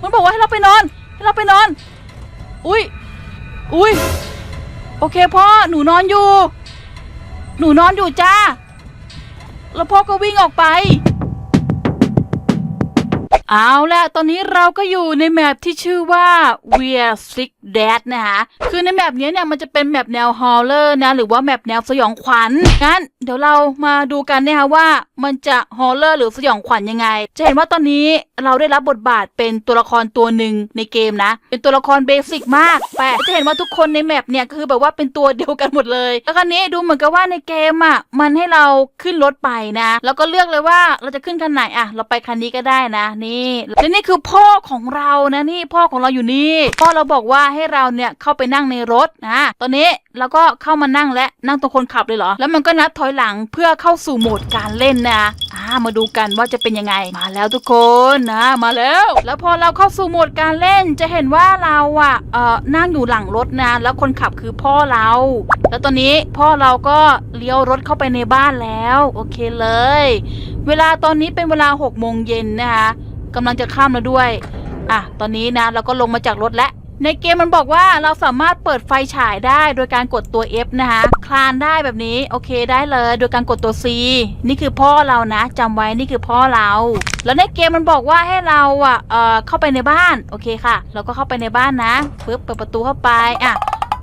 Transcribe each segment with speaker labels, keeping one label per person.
Speaker 1: มันบอกว่าให้เราไปนอน ให้เราไปนอน อุ้ย อุ้ย โอเคพ่อ หนูนอนอยู่ หนูนอนอยู่จ้า แล้วพ่อก็วิ่งออกไป เอาละตอนนี้เราก็อยู่ในแมปที่ชื่อว่า We're Sick Dad นะคะคือในแมปนี้เนี่ยมันจะเป็นแมปแนวฮอลเลอร์นะหรือว่าแมปแนวสยองขวัญงั้นเดี๋ยวเรามาดูกันนะคะว่ามันจะฮอลเลอร์หรือสยองขวัญยังไง จะเห็นว่าตอนนี้เราได้รับบทบาทเป็นตัวละครตัวหนึ่งในเกมนะ เป็นตัวละครเบสิกมากแปลกจะเห็นว่าทุกคนในแมปเนี่ยก็คือแบบว่าเป็นตัวเดียวกันหมดเลย แล้วคราวนี้ดูเหมือนกับว่าในเกมอะมันให้เราขึ้นรถไปนะ แล้วก็เลือกเลยว่าเราจะขึ้นคันไหนอะ เราไปคันนี้ก็ได้นะนี่และนี่คือพ่อของเรานะนี่พ่อของเราอยู่นี่ พ่อเราบอกว่าให้เราเนี่ยเข้าไปนั่งในรถนะตอนนี้เราก็เข้ามานั่งและนั่งตรงคนขับเลยเหรอ แล้วมันก็นัดถอยหลังเพื่อเข้าสู่โหมดการเล่นนะอ่ามาดูกันว่าจะเป็นยังไงมาแล้วทุกคนนะมาแล้ว แล้วพอเราเข้าสู่โหมดการเล่นจะเห็นว่าเราอะเอ่อนั่งอยู่หลังรถนะ แล้วคนขับคือพ่อเรา แล้วตอนนี้พ่อเราก็เลี้ยวรถเข้าไปในบ้านแล้ว โอเคเลย เวลาตอนนี้เป็นเวลา6โมงเย็นนะคะ กำลังจะข้ามแล้วด้วย อะ ตอนนี้นะเราก็ลงมาจากรถแล้ว ในเกมมันบอกว่าเราสามารถเปิดไฟฉายได้โดยการกดตัว F นะคะคลานได้แบบนี้โอเคได้เลย โดยการกดตัว C นี่คือพ่อเรานะจำไว้นี่คือพ่อเรา แล้วในเกมมันบอกว่าให้เราอะเอ่อเข้าไปในบ้านโอเคค่ะ เราก็เข้าไปในบ้านนะปึ๊บเปิดประตูเข้าไปอะ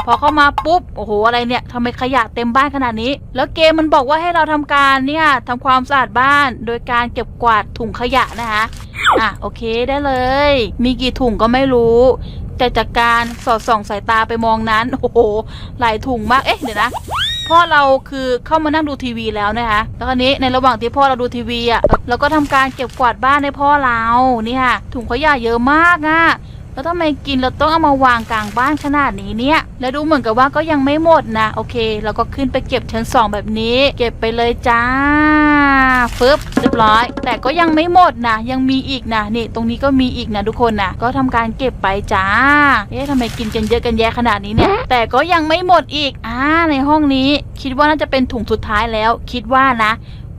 Speaker 1: พอเข้ามาปุ๊บ โอ้โห อะไรเนี่ยทำไมขยะเต็มบ้านขนาดนี้ แล้วเกมมันบอกว่าให้เราทำการเนี่ยทำความสะอาดบ้าน โดยการเก็บกวาดถุงขยะนะคะ อะโอเคได้เลย มีกี่ถุงก็ไม่รู้ แต่จากการสอดส่องสายตาไปมองนั้น โอ้โหหลายถุงมากเอ๊ะเดี๋ยวนะพ่อเราคือเข้ามานั่งดูทีวีแล้วนะคะ แล้วคราวนี้ในระหว่างที่พ่อเราดูทีวีอะเราก็ทำการเก็บกวาดบ้านให้พ่อเรานี่ค่ะถุงขยะเยอะมากอะ แล้วทำไมกินเราต้องเอามาวางกลางบ้านขนาดนี้เนี่ย แล้วดูเหมือนกับว่าก็ยังไม่หมดนะ โอเค เราก็ขึ้นไปเก็บชั้นสองแบบนี้ เก็บไปเลยจ้าฟึบเรียบร้อย แต่ก็ยังไม่หมดนะ ยังมีอีกนะนี่ตรงนี้ก็มีอีกนะทุกคนนะก็ทำการเก็บไปจ้า เอ๊ะทำไมกินกันเยอะกันแยะขนาดนี้เนี่ย แต่ก็ยังไม่หมดอีกอ่าในห้องนี้ คิดว่าน่าจะเป็นถุงสุดท้ายแล้ว คิดว่านะ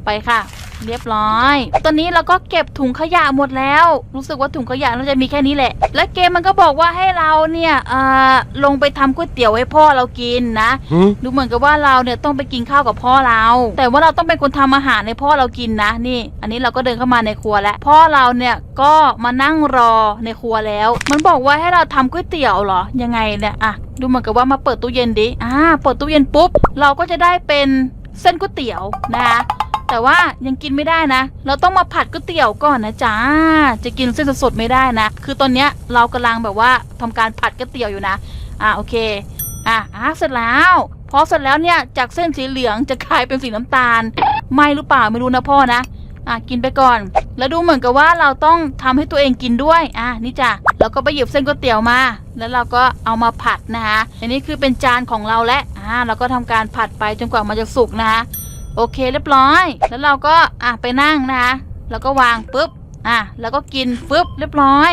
Speaker 1: ไปค่ะ เรียบร้อย ตอนนี้เราก็เก็บถุงขยะหมดแล้ว รู้สึกว่าถุงขยะน่าจะมีแค่นี้แหละ และเกมมันก็บอกว่าให้เราเนี่ยเอ่อลงไปทำก๋วยเตี๋ยวให้พ่อเรากินนะ
Speaker 2: Huh?
Speaker 1: ดูเหมือนกับว่าเราเนี่ยต้องไปกินข้าวกับพ่อเรา แต่ว่าเราต้องเป็นคนทำอาหารให้พ่อเรากินนะนี่ อันนี้เราก็เดินเข้ามาในครัวแล้วพ่อเราเนี่ยก็มานั่งรอในครัวแล้ว มันบอกว่าให้เราทำก๋วยเตี๋ยวเหรอยังไงเนี่ยอะดูเหมือนกับว่ามาเปิดตู้เย็นดิอ่าเปิดตู้เย็นปุ๊บ เราก็จะได้เป็นเส้นก๋วยเตี๋ยวนะคะ แต่ว่ายังกินไม่ได้นะ เราต้องมาผัดก๋วยเตี๋ยวก่อนนะจ๊ะจะกินเส้นสดๆไม่ได้นะ คือตอนเนี้ยเรากำลังแบบว่าทำการผัดก๋วยเตี๋ยวอยู่นะอ่าโอเคอะอะเสร็จแล้วพอเสร็จแล้วเนี่ยจากเส้นสีเหลืองจะกลายเป็นสีน้ำตาลไม่หรือเปล่าไม่รู้นะพ่อนะอะกินไปก่อน แล้วดูเหมือนกับว่าเราต้องทำให้ตัวเองกินด้วยอะนี่จ้ะเราก็ไปหยิบเส้นก๋วยเตี๋ยวมา แล้วเราก็เอามาผัดนะคะอันนี้คือเป็นจานของเราและอ่าเราก็ทำการผัดไปจนกว่ามันจะสุกนะคะ โอเคเรียบร้อย แล้วเราก็อะไปนั่งนะคะแล้วก็วางปุ๊บอะแล้วก็กินปุ๊บเรียบร้อย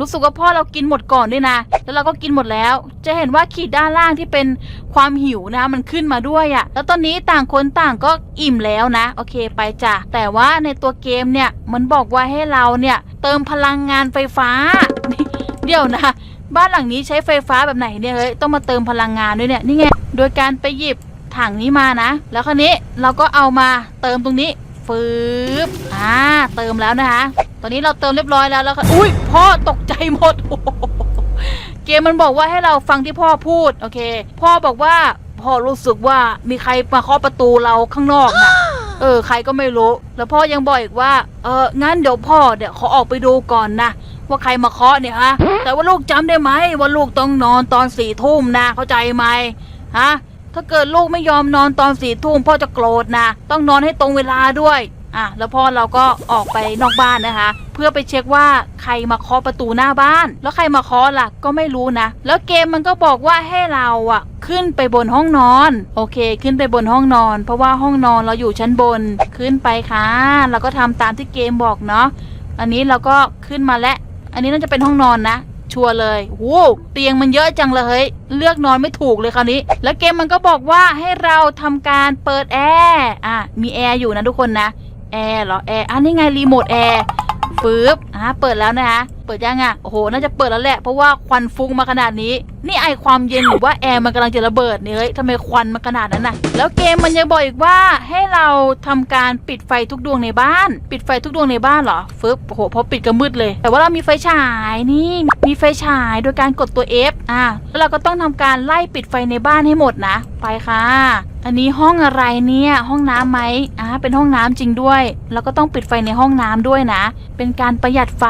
Speaker 1: รู้สึกว่าพ่อเรากินหมดก่อนด้วยนะ แล้วเราก็กินหมดแล้ว จะเห็นว่าขีดด้านล่างที่เป็นความหิวนะมันขึ้นมาด้วยอะ่ะ แล้วตอนนี้ต่างคนต่างก็อิ่มแล้วนะ โอเคไปจ้ะ แต่ว่าในตัวเกมเนี่ยมันบอกว่าให้เราเนี่ยเติมพลังงานไฟฟ้า เดี๋ยวนะ บ้านหลังนี้ใช้ไฟฟ้าแบบไหนเนี่ยเฮ้ยต้องมาเติมพลังงานด้วยเนี่ยนี่ไงโดยการไปหยิบ ถังนี้มานะ แล้วคราวนี้เราก็เอามาเติมตรงนี้ฟืบอ่าเติมแล้วนะคะ ตอนนี้เราเติมเรียบร้อยแล้วแล้วค่ะอุ้ยพ่อตกใจหมดโอ้โหเกมมันบอกว่าให้เราฟังที่พ่อพูดโอเค พ่อบอกว่าพ่อรู้สึกว่ามีใครมาเคาะประตูเราข้างนอกนะเออใครก็ไม่รู้ แล้วพ่อยังบอกอีกว่า เอองั้นเดี๋ยวพ่อเดี๋ยวขอออกไปดูก่อนนะว่าใครมาเคาะเนี่ยฮะ แต่ว่าลูกจำได้ไหมว่าลูกต้องนอนตอนสี่ทุ่มนะเข้าใจไหมฮะ ถ้าเกิดลูกไม่ยอมนอนตอนสี่ทุ่มพ่อจะโกรธนะ ต้องนอนให้ตรงเวลาด้วยอะแล้วพ่อเราก็ออกไปนอกบ้านนะคะ เพื่อไปเช็คว่าใครมาเคาะประตูหน้าบ้าน แล้วใครมาเคาะล่ะ ก็ไม่รู้นะ แล้วเกมมันก็บอกว่าให้เราอะ ขึ้นไปบนห้องนอน โอเค ขึ้นไปบนห้องนอน เพราะว่าห้องนอนเราอยู่ชั้นบนขึ้นไปค่ะเราก็ทำตามที่เกมบอกเนาะอันนี้เราก็ขึ้นมาแล้วอันนี้น่าจะเป็นห้องนอนนะ ชัวร์เลยโว้เตียงมันเยอะจังเลยเฮ้ยเลือกนอนไม่ถูกเลยคราวนี้ แล้วเกมมันก็บอกว่าให้เราทำการเปิดแอร์อะมีแอร์อยู่นะทุกคนนะแอร์เหรอแอร์อันนี้ไงรีโมทแอร์ ฟฟืบอ่าเปิดแล้วนะคะ เปิดยังอะโอ้โห น่าจะเปิดแล้วแหละ เพราะว่าควันฟุ้งมาขนาดนี้ นี่ไอความเย็นหรือว่าแอร์มันกำลังจะระเบิดเนี่ยเฮ้ยทำไมควันมาขนาดนั้นน่ะ แล้วเกมมันยังบอกอีกว่าให้เราทำการปิดไฟทุกดวงในบ้าน ปิดไฟทุกดวงในบ้านเหรอฟึบโอ้โหพอปิดก็มืดเลย แต่ว่าเรามีไฟฉายนี่ มีไฟฉายโดยการกดตัว F อะแล้วเราก็ต้องทำการไล่ปิดไฟในบ้านให้หมดนะ ไปค่ะ อันนี้ห้องอะไรเนี่ย ห้องน้ำไหมอ่าเป็นห้องน้ำจริงด้วย แล้วก็ต้องปิดไฟในห้องน้ำด้วยนะ เป็นการประหยัดไฟ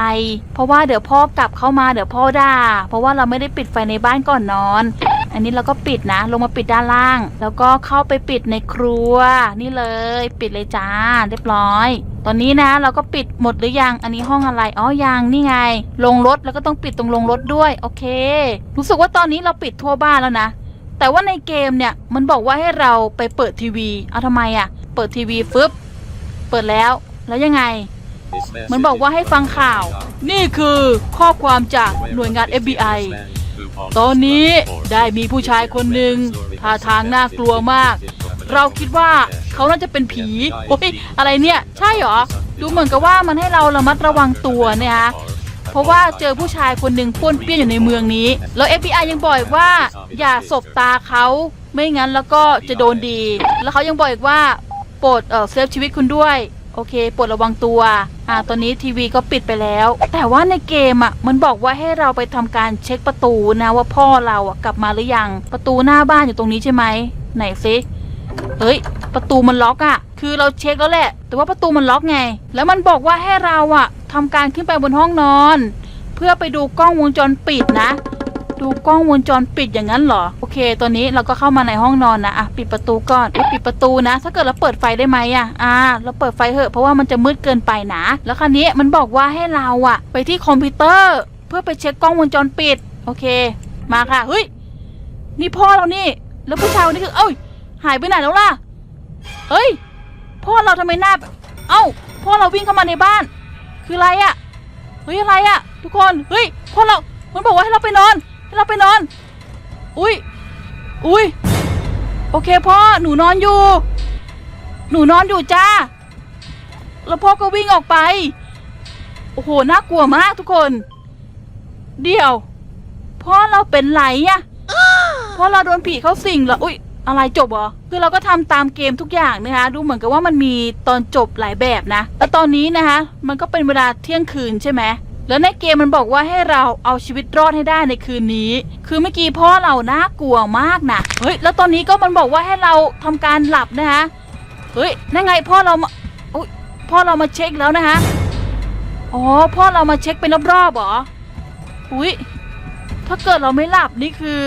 Speaker 1: เพราะว่าเดี๋ยวพ่อกลับเข้ามาเดี๋ยวพ่อด่า เพราะว่าเราไม่ได้ปิดไฟในบ้านก่อนนอน อันนี้เราก็ปิดนะ ลงมาปิดด้านล่าง แล้วก็เข้าไปปิดในครัว นี่เลย ปิดเลยจ้า เรียบร้อยตอนนี้นะเราก็ปิดหมดหรือยัง อันนี้ห้องอะไร อ๋อ ยังนี่ไง ลงรถแล้วก็ต้องปิดตรงลงรถด้วย โอเค รู้สึกว่าตอนนี้เราปิดทั่วบ้านแล้วนะ แต่ว่าในเกมเนี่ยมันบอกว่าให้เราไปเปิดทีวี เอาทำไมอะ่ะ เปิดทีวีฟึบเปิดแล้ว แล้วยังไง มันบอกว่าให้ฟังข่าว นี่คือข้อความจากหน่วยงาน FBI ตอนนี้ได้มีผู้ชายคนหนึ่งท่าทางน่ากลัวมาก เราคิดว่าเขาน่าจะเป็นผีโอ้ยอะไรเนี่ย ใช่เหรอ ดูเหมือนกับว่ามันให้เราระมัดระวังตัวเนี่ยฮะ ราะว่าเจอผู้ชายคนหนึ่งป้วนเปี้ยนอยู่ในเมืองนี้ แล้ว FBI ยังบอกอีกว่าอย่าสบตาเขาไม่งั้นแล้วก็จะโดนดี แล้วเขายังบอกอีกว่าโปรดเออเซฟชีวิตคุณด้วย โอเคโปรดระวังตัว อ่าตอนนี้ทีวีก็ปิดไปแล้ว แต่ว่าในเกมอะมันบอกว่าให้เราไปทำการเช็คประตูนะว่าพ่อเราอะกลับมาหรือยัง ประตูหน้าบ้านอยู่ตรงนี้ใช่ไหมไหนซิเฮ้ย ประตูมันล็อกอะ่ะ คือเราเช็คแล้วแหละ แต่ว่าประตูมันล็อกไง แล้วมันบอกว่าให้เราอะ ทำการขึ้นไปบนห้องนอน เพื่อไปดูกล้องวงจรปิดนะ ดูกล้องวงจรปิดอย่างนั้นเหรอ โอเคตอนนี้เราก็เข้ามาในห้องนอนนะอะปิดประตูก่อนเอ้ยปิดประตูนะ ถ้าเกิดเราเปิดไฟได้ไหมอะอ่า เราเปิดไฟเถอะเพราะว่ามันจะมืดเกินไปนะ แล้วคราวนี้มันบอกว่าให้เราอะ ไปที่คอมพิวเตอร์ เพื่อไปเช็คกล้องวงจรปิด โอเค มาค่ะเฮ้ยนี่พ่อเรานี่ แล้วผู้ชายคนนี้คือ เอ้ย หายไปไหนแล้วล่ะเฮ้ยพ่อเราทำไมหน้าเอ้าพ่อเราวิ่งเข้ามาในบ้าน คืออะไรอะเฮ้ยอะไรอะทุกคนเฮ้ยพ่อเรามันบอกว่าให้เราไปนอนให้เราไปนอน อุ้ยอุ้ยโอเคพ่อหนูนอนอยู่ หนูนอนอยู่จ้า แล้วพ่อก็วิ่งออกไป โอ้โหน่ากลัวมากทุกคน เดี๋ยว พ่อเราเป็นไรอะพ่อเราโดนผีเข้าสิงเหรออุ้ย อะไรจบเหรอคือเราก็ทำตามเกมทุกอย่างนะคะ ดูเหมือนกับว่ามันมีตอนจบหลายแบบนะ แล้วตอนนี้นะคะ มันก็เป็นเวลาเที่ยงคืนใช่ไหมแล้วในเกมมันบอกว่าให้เราเอาชีวิตรอดให้ได้ในคืนนี้ คือเมื่อกี้พ่อเราน่ากลัวมากนะเฮ้ย แล้วตอนนี้ก็มันบอกว่าให้เราทำการหลับนะคะ เฮ้ย นั่นไงพ่อเรามาอุ้ยพ่อเรามาเช็คแล้วนะคะ อ๋อ พ่อเรามาเช็คเป็นรอบๆเหรอ อุ้ยถ้าเกิดเราไม่หลับนี่คือ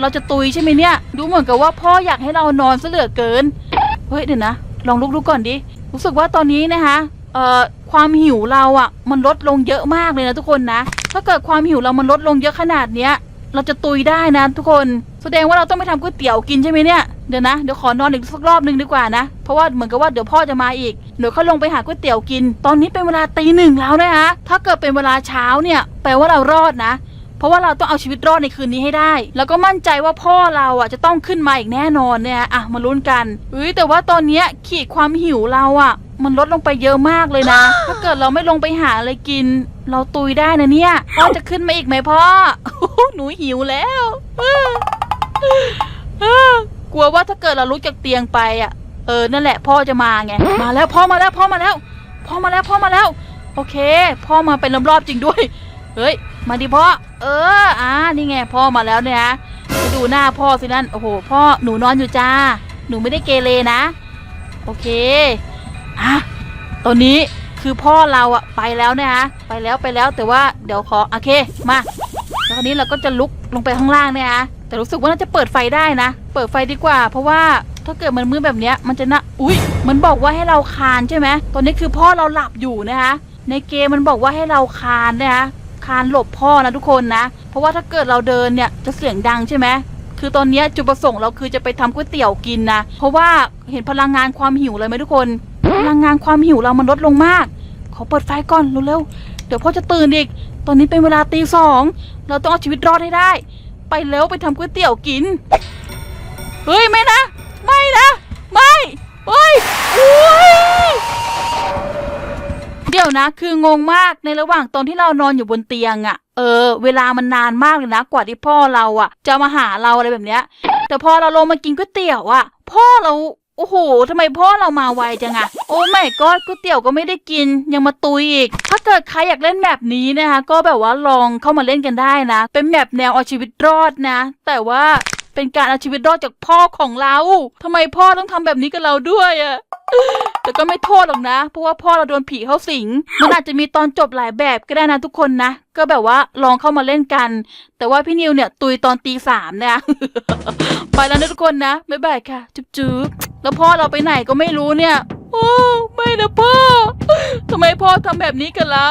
Speaker 1: เราจะตุยใช่ไหมเนี่ย ดูเหมือนกับว่าพ่ออยากให้เรานอนซะเหลือเกิน เฮ้ยเดี๋ยวนะ ลองลุกดูก่อนดิ รู้สึกว่าตอนนี้นะคะเอ่อความหิวเราอะ่ะ มันลดลงเยอะมากเลยนะทุกคนนะ ถ้าเกิดความหิวเรามันลดลงเยอะขนาดเนี้ย เราจะตุยได้นะทุกคน แสดงว่าเราต้องไปทำก๋วยเตี๋ยวกินใช่ไหมเนี่ย เดี๋ยวนะ เดี๋ยวขอนอนอีกสักรอบหนึ่งดีกว่านะ เพราะว่าเหมือนกับว่าเดี๋ยวพ่อจะมาอีก เดี๋ยวเขาลงไปหาก๋วยเตี๋ยวกิน ตอนนี้เป็นเวลาตีหนึ่งแล้วนะคะ ถ้าเกิดเป็นเวลาเช้าเนี่ย แปลว่าเรารอดนะ ราะว่าเราต้องเอาชีวิตรอดในคืนนี้ให้ได้ แล้วก็มั่นใจว่าพ่อเราอะจะต้องขึ้นมาอีกแน่นอนเนี่ยอะมาลุ้นกันเฮ้ยแต่ว่าตอนเนี้ยขีดความหิวเราอะ มันลดลงไปเยอะมากเลยนะ ถ้าเกิดเราไม่ลงไปหาอะไรกิน เราตุยได้นะเนี่ยพ่อจะขึ้นมาอีกไหมพ่อหนูหิวแล้วกลัวว่าถ้าเกิดเราลุกจากเตียงไปอะเออนั่นแหละพ่อจะมาไงมาแล้วพ่อมาแล้วพ่อมาแล้วพ่อมาแล้วพ่อมาแล้ว โอเค พ่อมาเป็นรอบๆจริงด้วย เฮ้ย มาดิพ่อ เออ อ่า นี่ไงพ่อมาแล้วเนี่ยนะดูหน้าพ่อสินั่น โอ้โห พ่อ หนูนอนอยู่จ้า หนูไม่ได้เกเรนะ โอเค อะ ตอนนี้คือพ่อเราอะไปแล้วนะคะไปแล้วไปแล้วแต่ว่าเดี๋ยวขอ โอเค มา แล้วคราวนี้เราก็จะลุกลงไปข้างล่างเนี่ยนะแต่รู้สึกว่าน่าจะเปิดไฟได้นะ เปิดไฟดีกว่า เพราะว่าถ้าเกิดมันมืดแบบเนี้ย มันจะน่าอุ๊ยมันบอกว่าให้เราคานใช่ไหมตอนนี้คือพ่อเราหลับอยู่นะคะในเกมมันบอกว่าให้เราคานนะคะ คานหลบพ่อนะทุกคนนะ เพราะว่าถ้าเกิดเราเดินเนี่ยจะเสียงดังใช่ไหมคือตอนนี้จุดประสงค์เราคือจะไปทำก๋วยเตี๋ยวกินนะ เพราะว่าเห็นพลังงานความหิวเลยไหมทุกคน พลังงานความหิวเรามันลดลงมาก ขอเปิดไฟก่อนเร็วๆ เดี๋ยวพ่อจะตื่นอีก ตอนนี้เป็นเวลาตีสอง เราต้องเอาชีวิตรอดให้ได้ ไปเร็วไปทำก๋วยเตี๋ยวกิน นะไม่เฮ้ยอุ้ยเดี๋ยวนะ คืองงมากในระหว่างตอนที่เรานอนอยู่บนเตียงอะเออ เวลามันนานมากเลยนะ กว่าที่พ่อเราอะจะมาหาเราอะไรแบบเนี้ย แต่พอเราลงมากินก๋วยเตี๋ยวอะพ่อเราโอ้โหทำไมพ่อเรามาไวจังอะโอ้ไม่ก็ก๋วยเตี๋ยวก็ไม่ได้กิน ยังมาตุยอีก ถ้าเกิดใครอยากเล่นแบบนี้นะคะ ก็แบบว่าลองเข้ามาเล่นกันได้นะ เป็นแบบแนวเอาชีวิตรอดนะ แต่ว่า เป็นการเอาชีวิตรอดจากพ่อของเราทำไมพ่อต้องทำแบบนี้กับเราด้วยอะแต่ก็ไม่โทษหรอกนะ เพราะว่าพ่อเราโดนผีเข้าสิง มันอาจจะมีตอนจบหลายแบบก็ได้นะทุกคนนะ ก็แบบว่าลองเข้ามาเล่นกัน แต่ว่าพี่นิวเนี่ยตุยตอนตีสามนี่ยไปแล้วนะทุกคนนะ บ๊ายบายค่ะ จุ๊บจุ๊บแล้วพ่อเราไปไหนก็ไม่รู้เนี่ย โอ้ไม่นะพ่อ ทำไมพ่อทำแบบนี้กับเรา